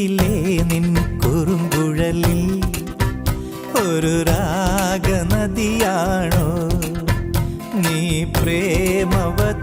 കുയിലേ നിൻ കുറുങ്കുഴലിൽ ഒരു രാഗനദിയാണോ? നീ പ്രേമവതിയാണോ?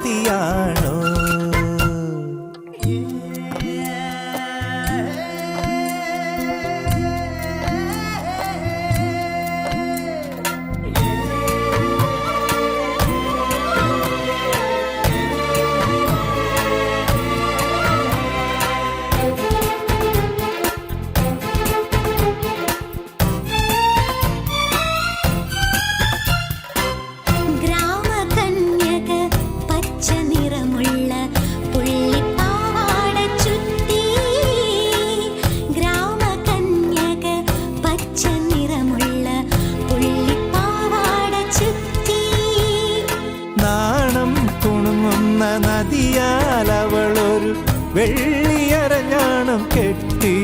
നാണം തുണുങ്ങുന്ന നദിയാൽ അവളൊരു വെള്ളിയരഞ്ഞാണം കെട്ടി.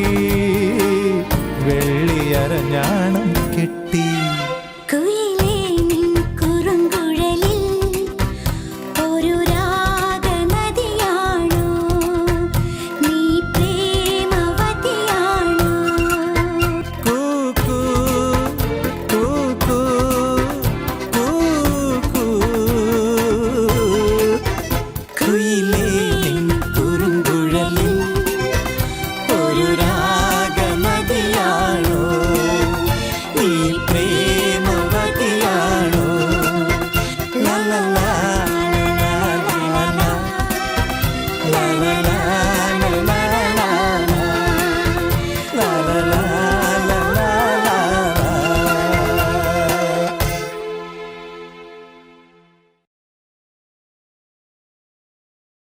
വെള്ളിയരഞ്ഞാണം